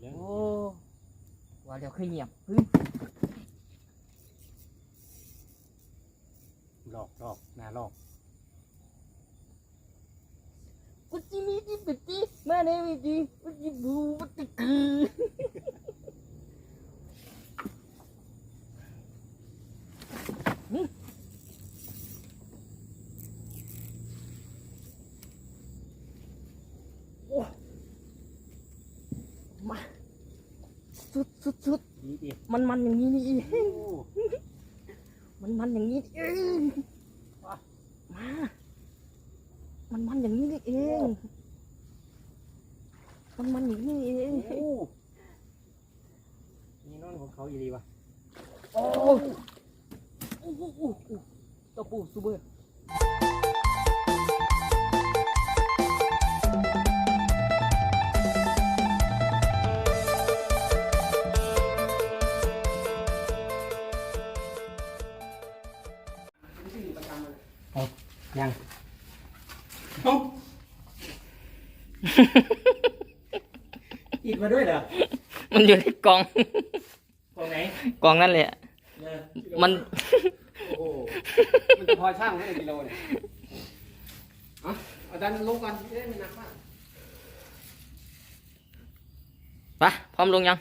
แล้วโอ้ว่าเดี๋ยวคือเงียบฮึหลอกหลอกหน้าหลอกกุจิมีจิปจิมาเนวิจิกุจิบูปติคือ โอ้มาสุดสุดสุด ดีดิ มันมันอย่างนี้นี่เองโอ้มันมันอย่างนี้นี่เองมามันมันอย่างนี้นี่เอง มันมันอย่างนี้นี่เองโหนี่นอนของเขาอยู่ดีวะโอ้โอ้โหโอ้โหตะปูซูเบอร์ ยังเอ้าอิดมาด้วยเหรอมันอยู่ในกล่องตรงไหนกล่องนั่นแหละเนี่ยมัน โอ้โหมันจะพอช่างแค่ไหนกิโลเนี่ยเอะเอาดันลงก่อนจะได้ไม่หนักมาก ไปพร้อมลงยัง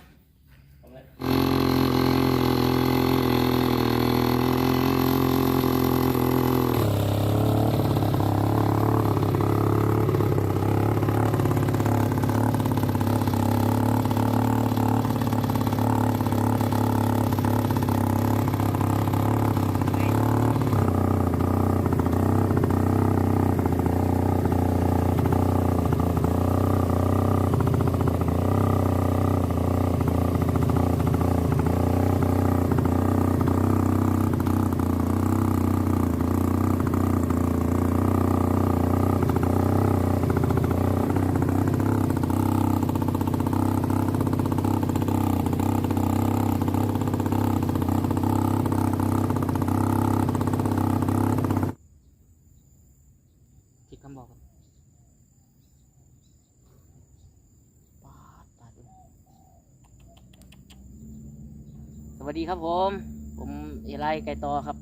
วัสดีครับผม ผมเอไลไก่ตอครับ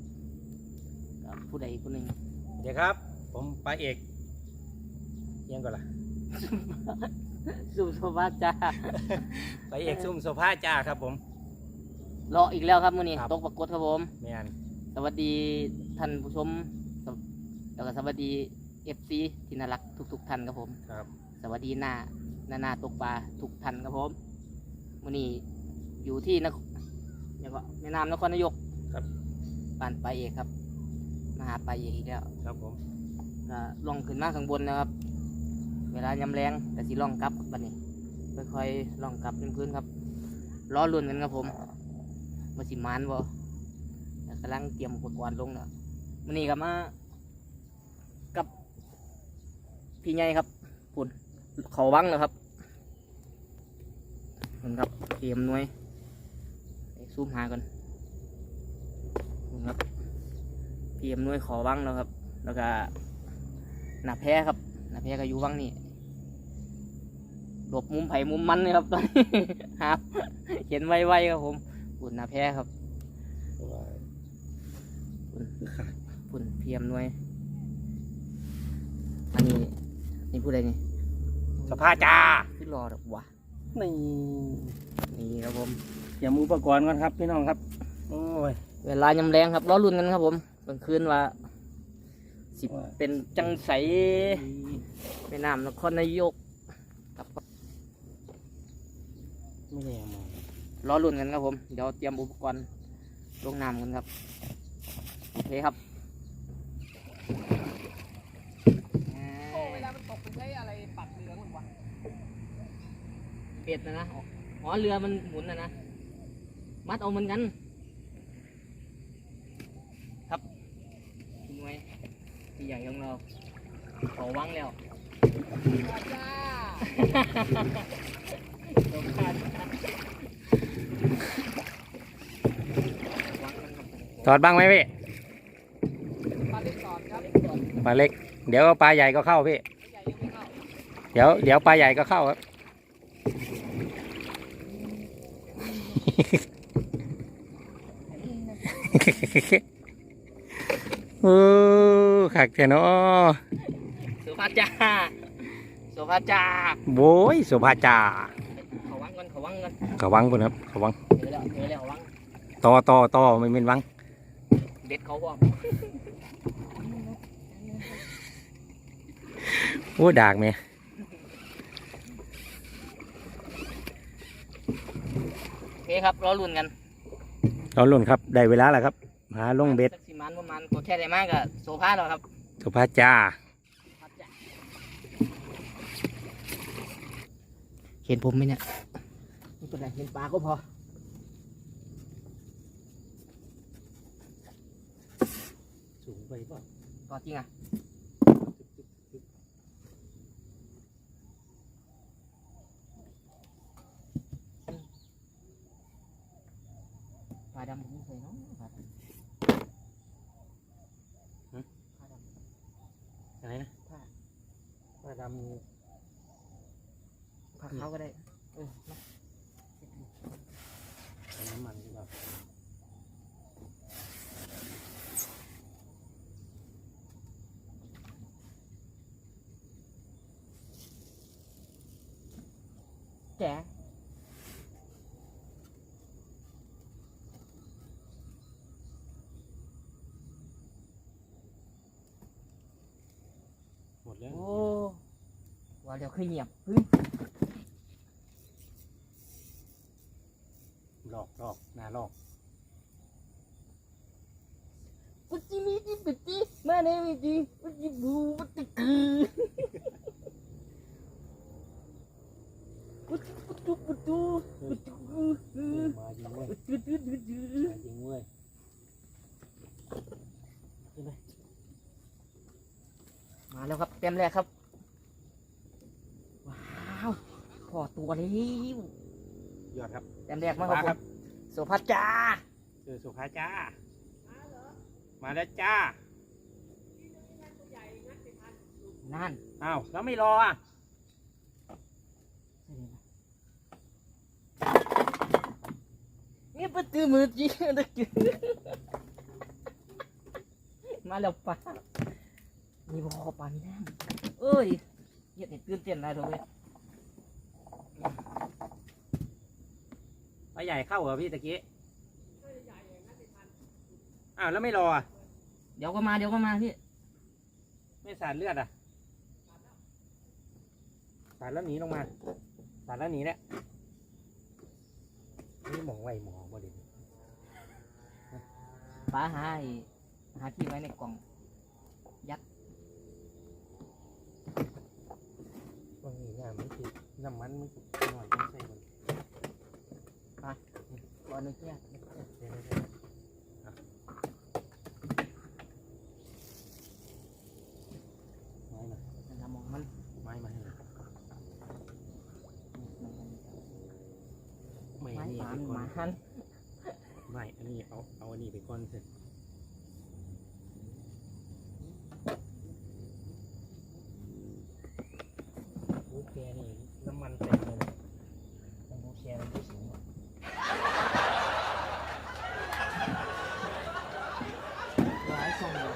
กับผู้ใดผู้หนึ่งเดี๋ยวครับ ผมปลาเอกยังก่อนล่ะสุภาพจ้าปลาเอกซุ่มโซฟาจ้าครับผมรออีกแล้วครับมื่อนี้ครับตกปรากฏครับผมแมนสวัสดีท่านผู้ชมสวแล้วก็สวัสดีเอฟซีที่น่ารักทุก ๆท่านครับผมครับสวัสดีหน้าหน้าหน้าตกปลาทุกท่านครับผมมื่อนี้อยู่ที่น ครแล้วก็แม่น้ำนครนายกครับบ้านปลาเอกครับ มาหาปลาเอกอีกแล้วครับผมก็ล่องขึ้นมาข้างบนนะครับ เวลายำแรงแต่สิล่องกลับบัดนี้ค่อยๆล่องกลับเป็นพื้นครับล้อลุ่นกันครับผมมาสิมานบ่แต่กำลังเตรียมอุปกรณ์ลงแล้วมื่อนี้กับมากับพี่ใหญ่ครับปุ่นเขาวังแล้วครับนี่ครับเตรียมหน่วยไป ซูมหากันนี่ครับเตรียมหน่วยขอวังแล้วครับ แล้วก็หน้าแพ้ครับหน้าแพ้ก็อยู่วังนี่หลบมุมไผ่มุมมันเลยครับตอนนี้ครับเห็นไวๆครับผมปุ่นหน้าแพ้ครับปุ่นปุ่นเพียมหน่วย อันนี้นี่พูดอะไรนี่โซฟาจ้าขึ้นรอดอกวะนี่นี่ครับผม เตรียมอุปกรณ์ก่อนครับพี่น้องครับ โอ้ย เวลายำแรงครับล้อรุ่นกันครับผมกลางคืนว่าสิว่า เป็นจังใสแม่น้ำนครนายกครับไม่ได้เอามาล้อรุ่นกันครับผม เดี๋ยวเตรียมอุปกรณ์ลงน้ำกันครับโอเคครับเวลามันตกมันใช้อะไรปัดเรือมันวะเป็ดนะนะอ๋อเรือมันหมุนนะนะ มัดเอาเหมือนกัน ครับทิ้งไว้ที่ใหญ่ของเราขอวังแล้วจ้าลงคาดวังกันครับถอดบ้างไหมพี่ปลาเล็กสอดครับปลาเล็ก เดี๋ยวปลาใหญ่ก็เข้าพี่ใหญ่ยังไม่เข้าเดี๋ยวเดี๋ยวปลาใหญ่ก็เข้าครับ โอ้ขักแท้เนาะสุภาพจ้าสุภาพจ้าโบยสุภาจาเขาวังกันเขาวังกันเขาวังพุ่นครับเขาวังเจอแล้วเจอแล้วเขาวังต่อต่อต่อไม่เป็นวัง เด็ดเขาพร้อมโอ้ดากแม่โอเคครับรอลุ้นกัน เราลุ่นครับ ได้เวลาแล้วครับ หาลงเบ็ดสักสิมันประมาณกดแค่ได้มากกับโซฟาแล้วครับสุภาจาเห็นผมไหมเนี่ยไม่เป็นไรเห็นปลาก็พอสูงไปป่ะต่อจริงอะปลาดำผมไม่เคยเนาะปลาดำปลาดำ อะไรนะ ผ้า ปลาด ผ้าขาว ก็ได้เออมาำน้ำมันดีกว่าแกะหมดแล้ว โอ้ว่าเดี๋ยวเคยเงียบเฮ้ย หลอกหลอกหน้าหลอก ปุจิมีจิปุจิมา เนวิจิปุจิบูปุจิกือปุจิปุจุปุจุปุจุกือกือมาจริงเว้ยปุจุจุจุจุมาจริงเว้ยขึ้นไปมาแล้วครับเต็มแรกครับว้าวพอตัวแล้วยอดครับเต็มแรกมากครับผมโสภัสจ้าเจอสุภาจ้ามาแล้วจ้า นั่นอ้าวแล้วไม่รออะนี่ประตูมือจีตะกี้มาแล้วป้านี่บอปานนั่งเอ้ยเหี้ยนี่ตื่นเต้นนะทุกคนปลาใหญ่เข้าเหรอพี่ตะกี้อ้าวแล้วไม่รออะเดี๋ยวก็มาเดี๋ยวก็มาพี่ไม่สาดเลือดอะ สาดแล้วหนีลงมาสาดแล้วหนีแล้วนี่หมองไวหมองบ่เด่นป้าหาไอ้หาที่ไว้ในกล่องบางทีงานมันคือน้ำมันมันคือหน่อยต้องใส่มันรอหนึ่งแค่เดี๋ยวเดี๋ยวเดี๋ยวอะไม้มา นั่นละมองมัน ไม้มาให้หน่อยไม่ ไม้ อันนี้ หันไม่ อันนี้เอา เอาอันนี้ไปก่อนเถอะโอเคนี่น้ำมันเต็มเลยต้องโอเคมันไม่สูงอะ หลายซองเลย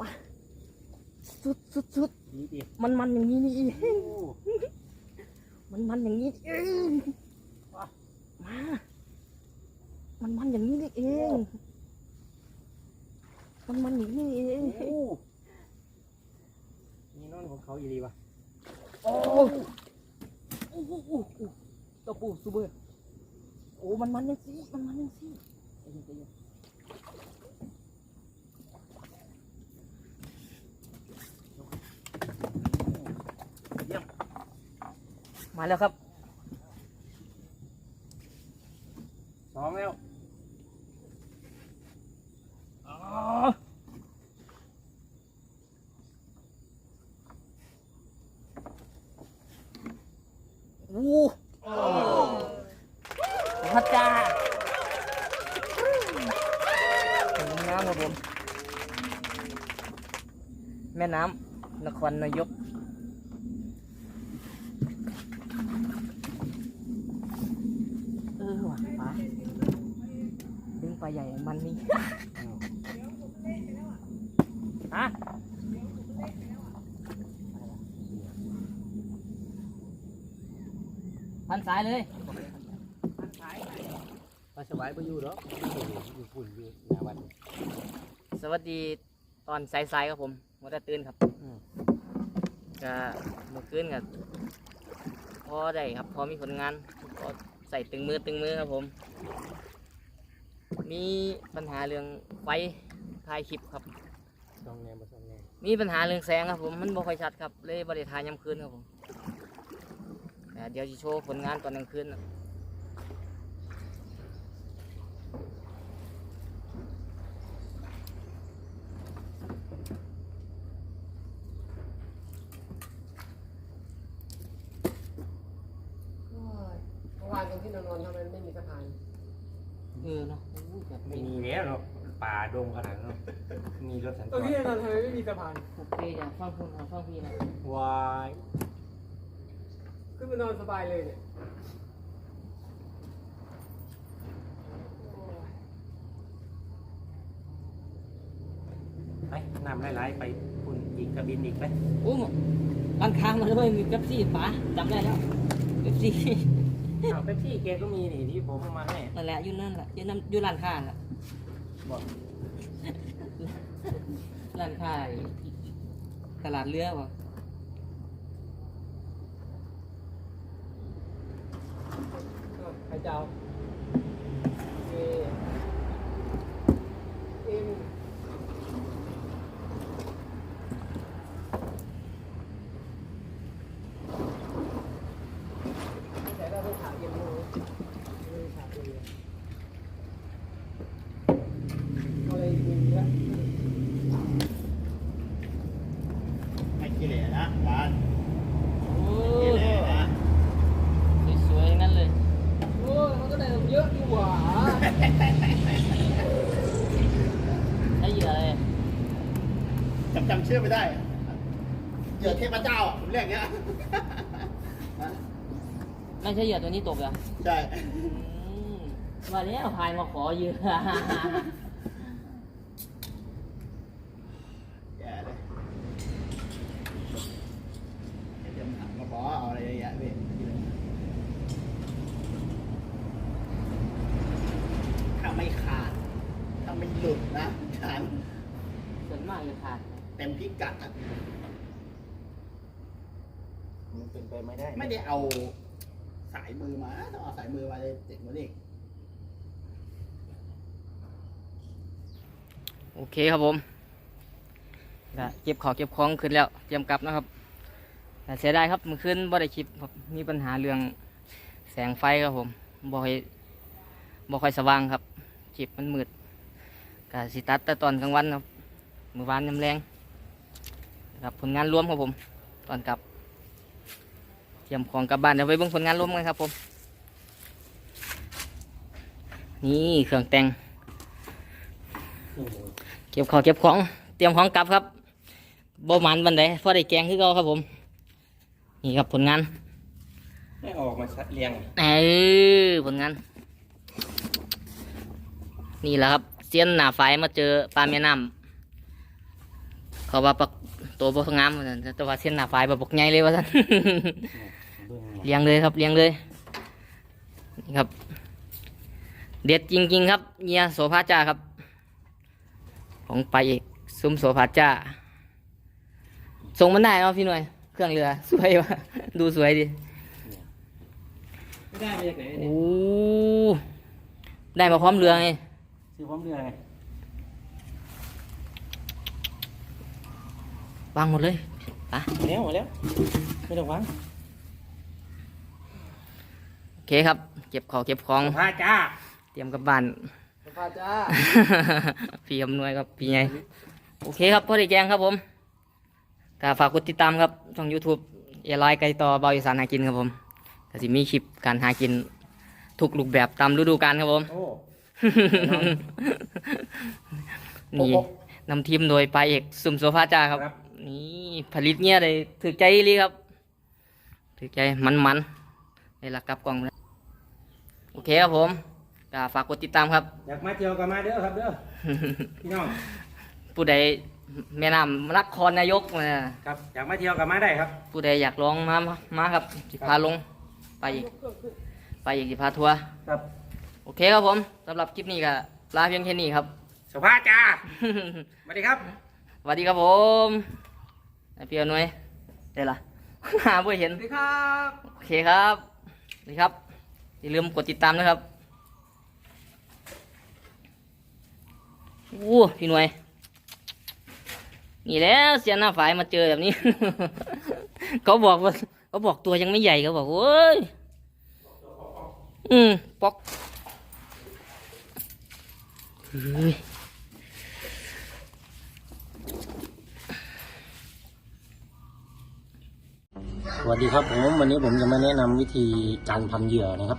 มา สุดสุดสุดนี่ดิมันมันอย่างนี้นี่เองโอ้มันมันอย่างนี้นี่เองมา มันมันอย่างนี้นี่เอง มันมันอย่างนี้นี่เองโหนี่นอนของเขาอีดีวะโอ้โอ้โอ้โอ้โอ้ตะปูซูเบอร์โอ้มันมันยังสิมันมันยังสิใจเย็นใจเย็น เยี่ยม มาแล้วครับ สองแล้วอ๋อโอ้พระเจ้าน้ำครับผม แม่น้ำนครนายก เออว่ะป๋าดึงปลา ใหญ่มันนี่ ฮะพันสายเลยมาสบายไปอยู่เนาะอยู่ฝุ่นอยู่หน้าวัดสวัสดีตอนสายๆครับผมมาแต่ตื่นครับอืมก็เมื่อคืนกับพอได้ครับ พอมีผลงานพอใส่ตึงมือตึงมือครับผม มีปัญหาเรื่องไฟถ่ายคลิปครับซองแนมบ่ซองแนมมีปัญหาเรื่องแสงครับผมมันบ่ค่อยชัดครับเลยบริทายยามคืนครับผมแต่เดี๋ยวจะโชว์ผลงานตอนกลางคืนนะเมื่อวานตรงที่นอนๆทำไมไม่มีสะพาน เออเนาะอู้แบบไม่มีแล้วเนาะป่าดงขนาดนั้นเนาะมีรถสัญจตรงรที่นอนทำไมไม่มีสะพานโอเคจ้ะฟังคุณครับฟังพี่นะวายขึ้นมานอนสบายเลยเนี่ยไปน้ำไหลๆไปคุณอีกกระบินอีกไปโอ้หมดร้านค้ามาเลยมีเป๊ปซี่ป๋าจำได้แล้วเป๊ปซี่เอาเป๊ปซี่แกก็มีนี่ที่ผมเอามาให้นั่นแหละอยู่นั่นแหละอยู่นั่นอยู่ร้านค้าน่ะบอกร้านค้าตลาดเรือวะใครจะเอาเอเอ็มแต่เราต้องถามเอ็มโมไม่ถามเอ็มอะไรมีเยอะ ไม่ขี้เหร่นะร้าน โอ้ ขี้เหร่นะ สวยๆงั้นเลย โอ้ยมันก็ได้เยอะดีกว่า ใช้เหยื่ออะไร จำจำ ชื่อไม่ได้เหยื่อเทพเจ้าอะผมเรียกอย่างเงี้ยไม่ใช่เหยื่อตัวนี้ตกเหรอะใช่มาแล้วพายมาขอเหยื่อ แย่เลยเดี๋ยวถามมาขอเอาอะไรเยอะแยะพี่ถ้าไม่ขาด ถ้าไม่หลุดนะขาด ส่วนมากจะขาด เต็มพิกัดอะ มัน เป็นไปไม่ได้ไม่ได้เอาสายมือมาต้องเอาสายมือมาเลยเจ็บกว่านี้อีกโอเคครับผมก็เก็บของเก็บของขึ้นแล้วเตรียมกลับนะครับ แต่เสียดายครับเมื่อคืนบ่ได้คลิปครับมีปัญหาเรื่องแสงไฟครับผมบ่ค่อยบ่ค่อยสว่างครับคลิปมันมืดก็สิตัดแต่ตอนกลางวันครับมื้อวานยามแรงครับผลงานรวมครับผม ตอนกลับ เตรียมของกลับบ้านเดี๋ยวไปเบิ่งผลงานรวมกันครับผม นี่เครื่องแต่งโอ้โหเก็บของเก็บของ เตรียมของกลับครับบ่หมันบันไดพอได้แกงคือเก่าครับผม นี่ครับผลงาน ไม่ออกมาชัดเรียงเออผลงาน นี่แหละครับเสียนหน้าไฟมาเจอปลาแม่น้ำเขาว่าปัก ตัวบ่งามว่าซั่นแต่ว่าเสียนหน้าไฟแบบบกใหญ่เลยว่าซั่นเบิ่งเลี้ยงเลยครับเลี้ยงเลยนี่ครับ เด็ดจริง ๆ ครับเงียโสภาจ้าครับ ของไปอีกซุ้มโสภาจ้าส่งมันได้เนาะพี่หน่วย เครื่องเรือสวยวะดูสวยดิไม่ได้มาจากไหนโอ้เนี่ยได้มาพร้อมเรือไง ซื้อพร้อมเรือไง วางหมดเลยไปหมดแล้วหมดแล้วไม่ต้องวางโอเคครับ เก็บของเก็บของพาจ้าเตรียมกลับบ้านสภาจ้าพี่อำนวยครับพี่ไงโอเคครับพ่อได้แกงครับผมก็ฝากกดติดตามครับช่อง YouTube เอลอยไก่ต่อเบาอีสานหากินครับผมก็สิมีคลิปการหากินทุกรูปแบบตามฤดูกาลครับผมโอ้นี่นำทีมโดยปลาเอกสุมโซฟาจาครับครับ นี่ผลิตเงี้ยได้ถือใจอีหลีครับถือใจมันมันๆได้หลักกลับกล่องแล้วโอเคครับผมก็ฝากกดติดตามครับ อยากมาเที่ยวก็มาเด้อครับเด้อพี่น้องผู้ใดแม่น้ำนครนายกนะครับอยากมาเที่ยวก็มาได้ครับ ผู้ใดอยากลองมามาครับสิพาลงไปอีก ไปอีกสิพาทัวร์ครับ โอเคครับผมสำหรับคลิปนี้ก็ลาเพียงแค่นี้ครับ สุภาพจ้าสวัสดีครับสวัสดีครับผม ไอเปียหน่วยได้ละหาเพื่อเห็นสวัสดีครับโอเคครับนี่ครับอย่าลืมกดติดตามนะครับอู้พี่หน่วยนี่แล้วเสียหน้าฝ่ายมาเจอแบบนี้ เขาบอกว่าเขาบอกตัวยังไม่ใหญ่เขาบอกโอ้ยอืมปอกเฮ้ย สวัสดีครับผมวันนี้ผมจะมาแนะนำวิธีการพันเหยื่อนะครับ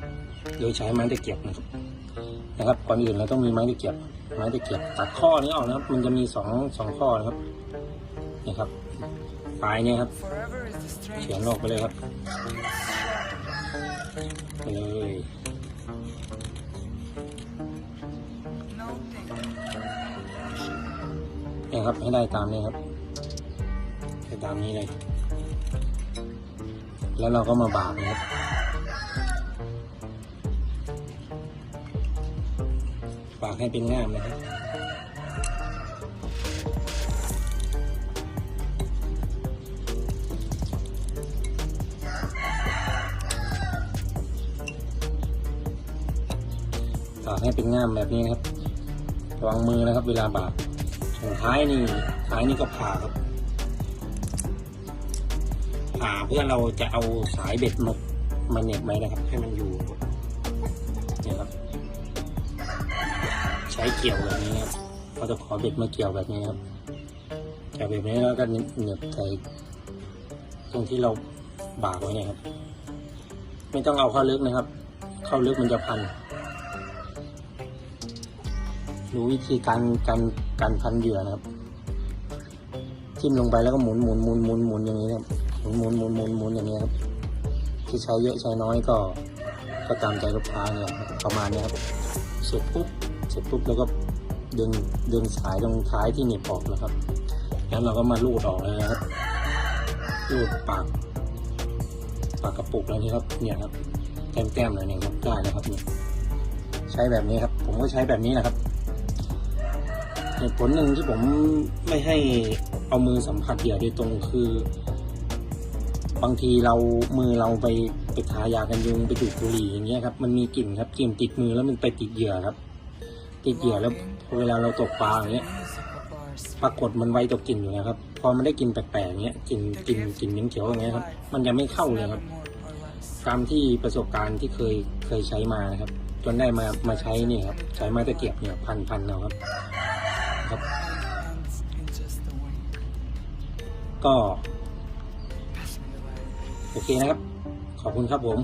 โดยใช้ไม้ตะเกียบนะครับนะครับก่อนอื่นเราต้องมีไม้ตะเกียบ ไม้ตะเกียบตัดข้อนี้ออกนะครับ มันจะมีสองสองข้อนะครับนี่ครับปลายเนี่ยครับเฉียงออกไปเลยครับไปเลยเนี่ยครับให้ได้ตามนี้ครับให้ตามนี้เลย แล้วเราก็มาบากนะครับบากให้เป็นง่ามนะครับบากให้เป็นง่ามแบบนี้นะครับระวังมือนะครับ เวลาบากส่วนท้ายนี่ท้ายนี่ก็ผ่าครับ ผ่าเพื่อเราจะเอาสายเบ็ดมามาเน็บไว้นะครับ ให้มันอยู่เนี่ยครับ ใช้เกี่ยวแบบนี้ครับเราจะขอเบ็ดมาเกี่ยวแบบนี้ครับเกี่ยวแบบนี้แล้วก็เน็บใส่ตรงที่เราบากไว้เนี่ยครับ ไม่ต้องเอาเข้าลึกนะครับ เข้าลึกมันจะพันรู้วิธีการการการพันเหยื่อนะครับ จิ้มลงไปแล้วก็หมุนหมุนหมุนหมุนหมุนอย่างนี้นะครับ หมุนหมุนหมุนหมุนหมุนอย่างนี้ครับ ที่ใช้เยอะใช้น้อยก็ ก็ตามใจลูกค้าเนี่ยประมาณนี้ครับ เสร็จปุ๊บ เสร็จปุ๊บแล้วก็ดึงดึงสายตรงท้ายที่เหน็บออกนะครับ แล้วเราก็มาลูดออกเลยนะครับ ลูดปาก ปากกระปุกแล้วนี่ครับ เนี่ยครับแต้มๆหน่อยหนึ่งครับได้แล้วครับเนี่ยใช้แบบนี้ครับ ผมก็ใช้แบบนี้แหละครับเหตุผลหนึ่งที่ผมไม่ให้เอามือสัมผัสเหยื่อโดยตรงคือ บางทีเรามือเราไปไปทายากันยุงไปดูดบุหรี่อย่างเงี้ยครับมันมีกลิ่นครับกลิ่นติดมือแล้วมันไปติดเหยื่อครับ ติดเหยื่อแล้วเวลาเราตกปลาอย่างเงี้ยปรากฏมันไวต่อกลิ่นอยู่นะครับ พอมันได้กลิ่นแปลกๆเงี้ยกลิ่นกลิ่นกลิ่นเหม็นเขียวอย่างเงี้ยครับมันจะไม่เข้าเลยครับตามที่ประสบการณ์ที่เคยเคยใช้มานะครับ จนได้มามาใช้นี่ครับใช้ม้ตะเกียบเนี่ยพันพันเอาครับครับ ก็ โอเคนะครับ ขอบคุณครับผม